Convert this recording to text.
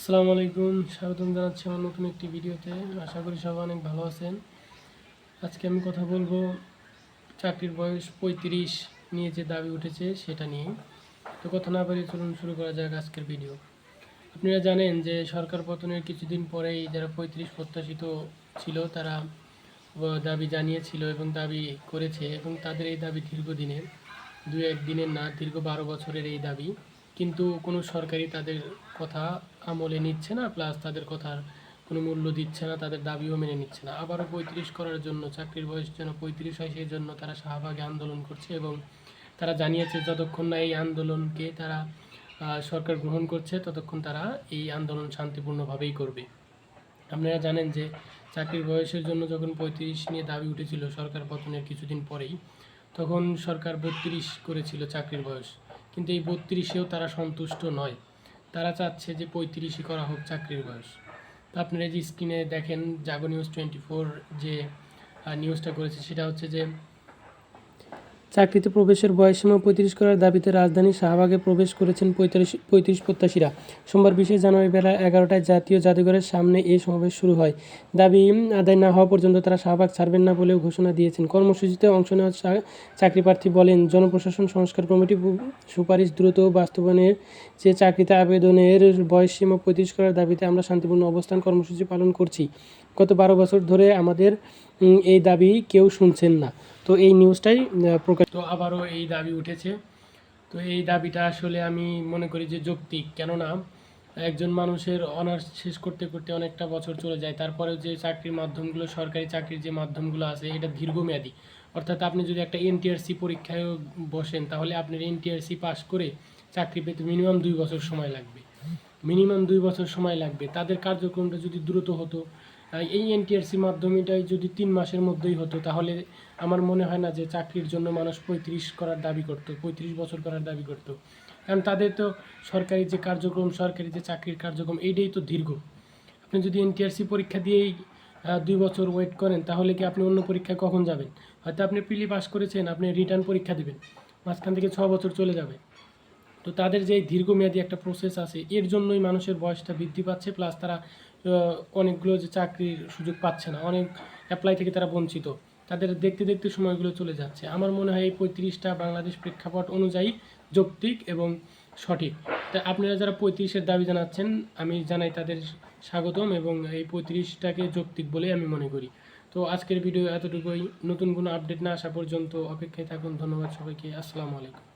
আসসালামু আলাইকুম স্বাগতম জানাচ্ছি আমার নতুন একটি ভিডিওতে। আশা করি সবাই অনেক ভালো আছেন। আজকে আমি কথা বলব, চাকরির বয়স পঁয়ত্রিশ নিয়ে যে দাবি উঠেছে সেটা নিয়ে। তো কথা না বাড়িয়ে চলুন, শুরু করা যাক আজকের ভিডিও। আপনারা জানেন যে সরকার পতনের কিছুদিন পরেই যারা পঁয়ত্রিশ প্রত্যাশিত ছিল, তারা দাবি জানিয়েছিল এবং দাবি করেছে এবং তাদের এই দাবি দীর্ঘদিনের দু এক দিনের না, দীর্ঘ বারো বছরের এই দাবি। কিন্তু কোনো সরকারি তাদের কথা আমলে নিচ্ছে না প্লাস তাদের কথার কোনো মূল্য দিচ্ছে না, তাদের দাবিও মেনে নিচ্ছে না। আবারও পঁয়ত্রিশ করার জন্য, চাকরির বয়স যেন পঁয়ত্রিশ হয় সেই জন্য তারা শাহবাগে আন্দোলন করছে এবং তারা জানিয়েছে যতক্ষণ না এই আন্দোলনকে তারা সরকার গ্রহণ করছে, ততক্ষণ তারা এই আন্দোলন শান্তিপূর্ণভাবেই করবে। আপনারা জানেন যে চাকরির বয়সের জন্য যখন পঁয়ত্রিশ নিয়ে দাবি উঠেছিল সরকার পতনের কিছুদিন পরেই, তখন সরকার বত্রিশ করেছিল চাকরির বয়স। কিন্তু এই বত্রিশেও তারা সন্তুষ্ট নয়। তারা চাচ্ছে যে পঁয়ত্রিশই করা হোক চাকরির বয়স। তো আপনারা যে স্ক্রিনে দেখেন জাগো নিউজ টোয়েন্টি ফোর যে নিউজটা করেছে, সেটা হচ্ছে যে চাকরিতে প্রবেশের বয়সসীমা পঁয়ত্রিশ করার দাবিতে রাজধানী শাহবাগে প্রবেশ করেছেন পঁয়ত্রিশ পঁয়ত্রিশ প্রত্যাশীরা। সোমবার বিশে জানুয়ারি বেলা এগারোটায় জাতীয় জাদুঘরের সামনে এই সমাবেশ শুরু হয়। দাবি আদায় না হওয়া পর্যন্ত তারা শাহবাগ ছাড়বেন না বলেও ঘোষণা দিয়েছেন। কর্মসূচিতে অংশ নেওয়া চাকরি প্রার্থী বলেন, জনপ্রশাসন সংস্কার কমিটি সুপারিশ দ্রুত বাস্তবায়নের যে চাকরিতে আবেদনের বয়সসীমা পঁয়ত্রিশ করার দাবিতে আমরা শান্তিপূর্ণ অবস্থান কর্মসূচি পালন করছি। গত বারো বছর ধরে আমাদের এই দাবি কেউ শুনছেন না। তো এই নিউজটাই প্রকাশ তো আবারও এই দাবি উঠেছে। তো এই দাবিটা আসলে আমি মনে করি যে যৌক্তিক। কেননা, একজন মানুষের অনার্স শেষ করতে করতে অনেকটা বছর চলে যায়। তারপরেও যে চাকরির মাধ্যমগুলো, সরকারি চাকরির যে মাধ্যমগুলো আছে, এটা দীর্ঘমেয়াদী। অর্থাৎ আপনি যদি একটা এনটিআরসি পরীক্ষায় বসেন, তাহলে আপনার এনটিআরসি পাস করে চাকরি পেতে মিনিমাম দুই বছর সময় লাগবে। মিনিমাম দুই বছর সময় লাগবে। তাদের কার্যক্রমটা যদি দ্রুত হতো এই এনটিআরসি মাধ্যমেটাই যদি তিন মাসের মধ্যেই হতো, তাহলে আমার মনে হয় না যে চাকরির জন্য মানুষ পঁয়ত্রিশ করার দাবি করতো, পঁয়ত্রিশ বছর করার দাবি করতো। কারণ তাদের তো সরকারি যে কার্যক্রম, সরকারি যে চাকরির কার্যক্রম, এইটাই তো দীর্ঘ। আপনি যদি এনটিআরসি পরীক্ষা দিয়েই দুই বছর ওয়েট করেন, তাহলে কি আপনি অন্য পরীক্ষায় কখন যাবেন? হয়তো আপনি প্রিলি পাস করেছেন, আপনি রিটার্ন পরীক্ষা দেবেন, মাঝখান থেকে ছ বছর চলে যাবে। তো তাদের যে দীর্ঘমেয়াদী একটা প্রসেস আছে, এর জন্যই মানুষের বয়সটা বৃদ্ধি পাচ্ছে প্লাস তারা অনেকগুলো যে চাকরির সুযোগ পাচ্ছে না, অনেক অ্যাপ্লাই থেকে তারা বঞ্চিত। তাদের দেখতে দেখতে সময়গুলো চলে যাচ্ছে। আমার মনে হয় এই পঁয়ত্রিশটা বাংলাদেশ প্রেক্ষাপট অনুযায়ী যৌক্তিক এবং সঠিক। তা আপনারা যারা পঁয়ত্রিশের দাবি জানাচ্ছেন, আমি জানাই তাদের স্বাগতম এবং এই পঁয়ত্রিশটাকে যৌক্তিক বলে আমি মনে করি। তো আজকের ভিডিও এতটুকুই। নতুন কোনো আপডেট না আসা পর্যন্ত অপেক্ষায় থাকুন। ধন্যবাদ সবাইকে। আসসালামু আলাইকুম।